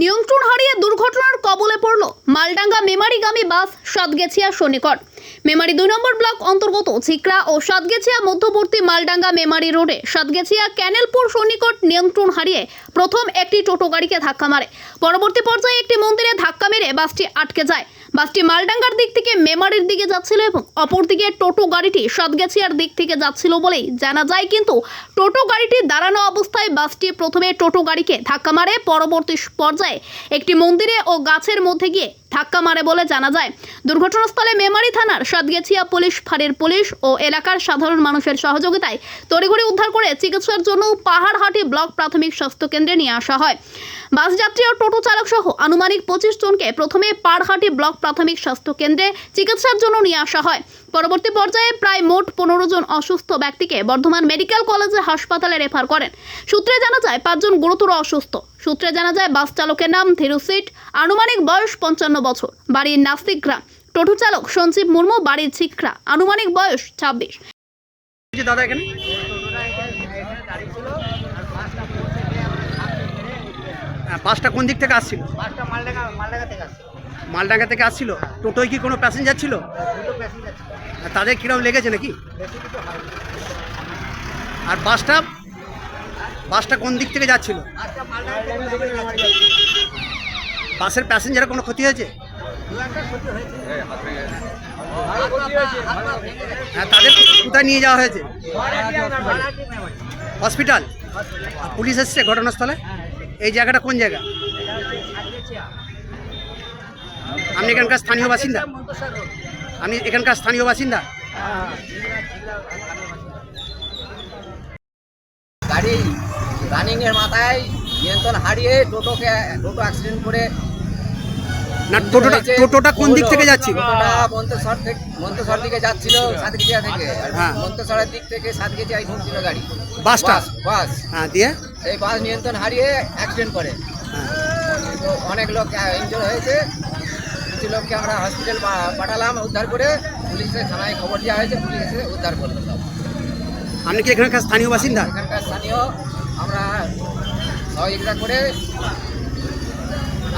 নিয়ন্ত্রণ হারিয়ে দুর্ঘটনার কবলে পড়ল মালডাঙ্গা মেমারিগামী বাস সাতগেছিয়া সনিকট। মেমারি দুই নম্বর ব্লক অন্তর্গত ঝিকরা ও সাতগেছিয়া মধ্যবর্তী মালডাঙ্গা মেমারি রোডে সাতগেছিয়া ক্যানেলপুর সনিকট নিয়ন্ত্রণ হারিয়ে প্রথম একটি টোটো গাড়িকে ধাক্কা মারে। পরবর্তী পর্যায়ে একটি মন্দিরে ধাক্কা মেরে বাসটি আটকে যায়। বাসটি মালডাঙ্গার দিক থেকে মেমারির দিকে যাচ্ছিল এবং অপরদিকে টোটো গাড়িটি সদগেছিয়ার দিক থেকে যাচ্ছিল বলেই জানা যায়। কিন্তু টোটো গাড়িটি দাঁড়ানো অবস্থায় বাসটি প্রথমে টোটো গাড়িকে ধাক্কা মারে, পরবর্তী পর্যায়ে একটি মন্দিরে ও গাছের মধ্যে গিয়ে ধাক্কা মারে বলে জানা যায়। দুর্ঘটনাস্থলে মেমারি থানার সাতগেছিয়া পুলিশ, ফাঁড়ির পুলিশ ও এলাকার সাধারণ মানুষের সহযোগিতায় তড়িঘড়ি উদ্ধার করে চিকিৎসার জন্য পাহাড়হাটি ব্লক প্রাথমিক স্বাস্থ্য কেন্দ্রে নিয়ে আসা হয়। বাস যাত্রী ও টোটো চালক সহ আনুমানিক পঁচিশ জনকে প্রথমে পাহাড়হাটি ব্লক প্রাথমিক স্বাস্থ্য কেন্দ্রে চিকিৎসার জন্য নিয়ে আসা হয়। পরবর্তী পর্যায়ে প্রায় মোট পনেরো জন অসুস্থ ব্যক্তিকে বর্ধমান মেডিকেল কলেজে হাসপাতালে রেফার করেন। সূত্রে জানা যায় পাঁচজন গুরুতর অসুস্থ। সূত্রে জানা যায় বাস চালকের নাম ধীরু সিট আনুমানিক বয়স পঞ্চান্ন বছর। বাড়ির নাস্তিক গ্রাম। টোটো চালক সঞ্জীব মুর্মু বাড়ির ছিকরা। আনুমানিক বয়স ছাব্বিশ। দাদা এখানে? হ্যাঁ, বাসটা কোন দিক থেকে আসছিল? বাসটা মালডাঙ্গা মালডাঙ্গা থেকে আসছে মালডাঙ্গা থেকে আসছিল টোটোয় কি কোনো প্যাসেঞ্জার ছিল তাদের কীরকম লেগেছে নাকি আর বাসটা বাসটা কোন দিক থেকে যাচ্ছিল। বাসের প্যাসেঞ্জারের কোনো ক্ষতি হয়েছে। হ্যাঁ তাদের কোথায় নিয়ে যাওয়া হয়েছে। হসপিটাল পুলিশ এসছে ঘটনাস্থলে এই জায়গাটা কোন জায়গা। আপনি এখানকার স্থানীয় বাসিন্দা? আপনি এখানকার স্থানীয় বাসিন্দা। গাড়ি রানিং এর মাথায় নিয়ন্ত্রণ হারিয়ে টোটোকে টোটো অ্যাক্সিডেন্ট করে না টোটোটা টোটোটা কোন দিক থেকে যাচ্ছিল? মন্তেশ্বর থেকে মন্তেশ্বর দিকে যাচ্ছিল সাতগেজিয়া থেকে। হ্যাঁ। মন্তেশ্বরের দিক থেকে সাতগেজিয়ায় গাড়ি। বাসটা বাস বাস। হ্যাঁ দিয়ে? এই বাস নিয়ন্ত্রণ হারিয়ে অ্যাক্সিডেন্ট করে। হ্যাঁ। অনেক লোক ইনজোর হয়েছে। কিছু লোককে আমরা হসপিটাল পাঠালাম উদ্ধার করে। পুলিশের থানায় খবর দেওয়া হয়েছে পুলিশ এসে উদ্ধার করল। আপনি কি এখানকার স্থানীয় বাসিন্দা? এখানকার স্থানীয় আমরা সহযোগিতা করে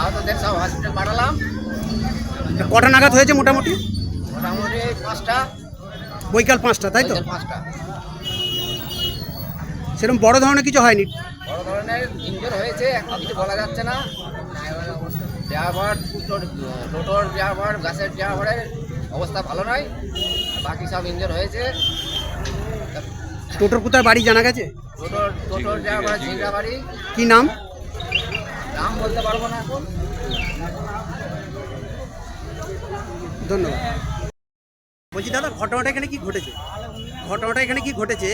আহতদের সব হসপিটাল পাঠালাম। কটা নাগাদ হয়েছে মোটামুটি? মোটামুটি পাঁচটা। বৈকাল পাঁচটা তাই তো? পাঁচটা। সেরকম বড় ধরনের কিছু হয়নি? বড় ধরনের ইঞ্জোর হয়েছে এখন কিছু বলা যাচ্ছে না। ড্রাইভার টোটোর টোটোর ড্রাইভার গাছের ড্রাইভারের অবস্থা ভালো নয় বাকি সব ইঞ্জোর হয়েছে। টোটোর কোথায় বাড়ি জানা গেছে? টোটোর টোটোর ড্রাইভার ঝিংড়া বাড়ি। কি নাম? নাম বলতে পারব না এখন। ধন্যবাদ। বলছি দাদা ঘটনাটা এখানে কি ঘটেছে? ঘটনাটা এখানে কি ঘটেছে?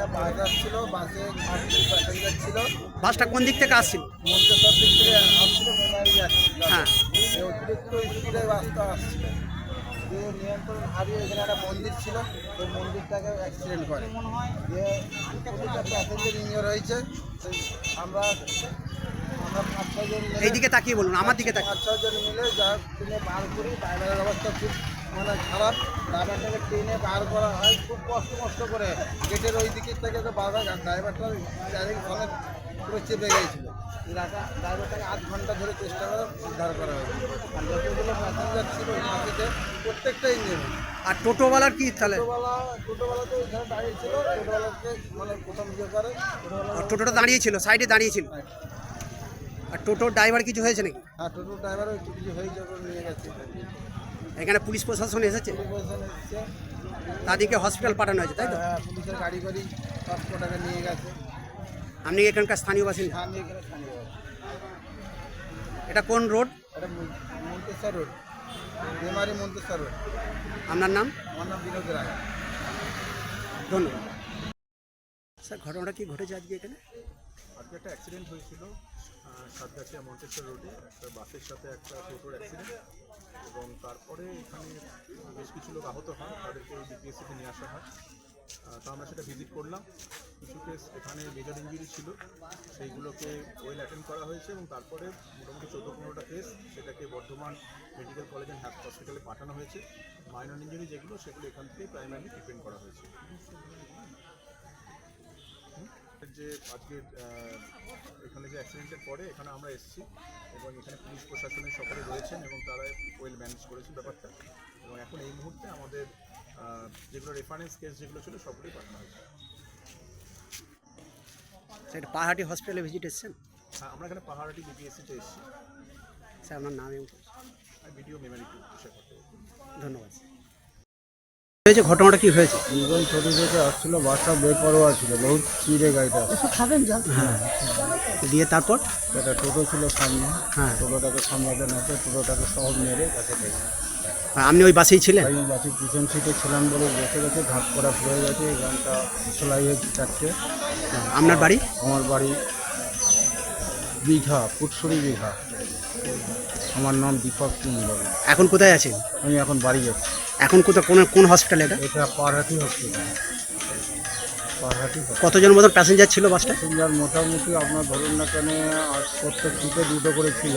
একটা বাস আসছিল বাসে আটটি প্যাসেঞ্জার ছিল। বাসটা কোন দিক থেকে আসছিল? দিক থেকে আসছিল মেমারি যাচ্ছিল হ্যাঁ। এই অতিরিক্ত স্পিডে বাসটা আসছিল। দিয়ে নিয়ন্ত্রণ হারিয়ে এখানে একটা মন্দির ছিল ওই মন্দিরটাকে অ্যাক্সিডেন্ট করে। দিয়ে প্রতিটা প্যাসেঞ্জার ইঞ্জোর হয়েছে। আমরা আমরা পাঁচ ছজন এইদিকে তাকিয়ে বলুন আমার দিকে তাকিয়ে পাঁচ ছজন মিলে যা ট্রেনে বার করি ড্রাইভারের অবস্থা খুব মানে খারাপ ড্রাইভারটাকে ট্রেনে বার করা হয়। খুব কষ্ট কষ্ট করে গেটের ওই দিকের থেকে তো বাধা ড্রাইভারটা চারিদিক ফলে পুরো চেপে গিয়েছিল। ড্রাইভারটাকে আধ ঘণ্টা ধরে চেষ্টা করে উদ্ধার করা হয়েছে। আর যতগুলো প্যাসেঞ্জার ছিল বাসেতে প্রত্যেকটা ইঞ্জিন আর টোটোওয়ালার কি তাহলে? টোটোওয়ালা টোটোওয়ালা তো ওইখানে দাঁড়িয়ে টোটোওয়ালাকে মানে প্রথম ইয়ে করে। টোটোটা দাঁড়িয়ে ছিল সাইডে দাঁড়িয়ে ছিল। আর টোটোর ড্রাইভার কিছু হয়েছে নাকি? আর টোটো ড্রাইভারও কিছু হয়েছে নিয়ে গেছে। এখানে পুলিশ প্রশাসন এসেছে? তাদেরকে হসপিটাল পাঠানো হয়েছে তাই তো? হ্যাঁ পুলিশের গাড়ি টাকা নিয়ে গেছে। আপনি এখানকার স্থানীয় বাসিন্দা? এটা কোন রোড? এটা মন্তেশ্বর রোড। বেমারি মন্তেশ্বর রোড। আপনার নাম? আমার নাম বিনোদ রায়। ধন্যবাদ। স্যার ঘটনাটা কি ঘটেছে আজকে এখানে? আজকে একটা অ্যাক্সিডেন্ট হয়েছিল সাতগাছিয়া মন্তেশ্বর রোডে একটা বাসের সাথে একটা টোটোর অ্যাক্সিডেন্ট এবং তারপরে এখানে বেশ কিছু লোক আহত হয় তাদেরকে বিপিএসসিতে নিয়ে আসা হয়। তো আমরা সেটা ভিজিট করলাম। কিছু কেস এখানে মেজর ইঞ্জুরি ছিল, সেইগুলোকে ওয়েল অ্যাটেন্ড করা হয়েছে এবং তারপরে মোটামুটি চোদ্দ পনেরোটা কেস সেটাকে বর্ধমান মেডিকেল কলেজ অ্যান্ড হসপিটালে পাঠানো হয়েছে। মাইনর ইঞ্জুরি যেগুলো, সেগুলো এখান থেকে প্রাইমারি ট্রিটমেন্ট করা হয়েছে। যে যে আজকে এখানে যে অ্যাক্সিডেন্টের পরে এখানে আমরা এসেছি এবং এখানে পুলিশ প্রশাসনের সকলে রয়েছেন এবং তারা ওয়েল ম্যানেজ করেছেন ব্যাপারটা। এবং এখন এই মুহূর্তে আমাদের যেগুলো রেফারেন্স কেস যেগুলো ছিল সবগুলোই পাঠানো হয়েছে। স্যার পাহাড়ি হসপিটালে ভিজিট এসেছেন? হ্যাঁ আমরা এখানে পাহাড়াটি বিপিএসসিতে এসেছি। স্যার আপনার নাম এবং ভিডিও মেমারি। ধন্যবাদ হয়েছে ঘটনাটা কি হয়েছে? দুজন ছোট থেকে আসছিল বাসটা বেপরোয়া ছিল বহুত চিড়ে গাড়িটা। হ্যাঁ। দিয়ে তারপর? একটা টোটো ছিল সামনে। হ্যাঁ। টোটোটাকে সামলাতে না পেরে টোটোটাকে সব মেরে কাছে থেকে আপনি ওই বাসেই ছিলেন? আমি বাসের পিছন সিটে ছিলাম বলে বসে গেছে ঘাট করা পড়ে গেছে এই গানটা সেলাই হয়েছে চারটে। আপনার বাড়ি? আমার বাড়ি দীঘা ফুটসুরি দীঘা আমার নাম দীপক কুণ্ডল এখন কোথায় আছেন? আমি এখন বাড়ি যাচ্ছি। এখন কোথায় কোন কোন হসপিটালে এটা? এটা পারহাটি হসপিটাল পারহাটি কতজন মতন প্যাসেঞ্জার ছিল বাসটা প্যাসেঞ্জার মোটামুটি আপনার ধরুন না কেন আর প্রত্যেক সিটে দুটো করে ছিল।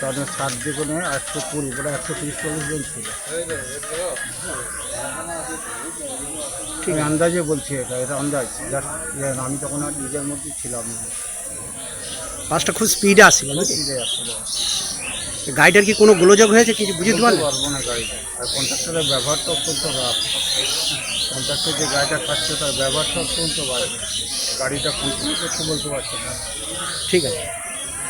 তাদের ষাট যেখানে একশো কুড়ি করে একশো তিরিশ চল্লিশ জন ছিল। ঠিক আন্দাজে বলছি এটা এটা আন্দাজ। জাস্ট আমি তখন আর নিজের মধ্যে ছিলাম বাসটা খুব স্পিডে আসছিল সিটে আসলে গাড়িটার কি কোনো গোলযোগ হয়েছে? কিছু বুঝতে বলতে পারব না গাড়িটা। আর কন্ট্রাক্টরের ব্যবহারটা অত্যন্ত খারাপ কন্ট্রাক্টর যে গাড়িটা খাচ্ছে তার ব্যবহারটা অত্যন্ত বাড়বে গাড়িটা করতে বলতে পারছে না। ঠিক আছে।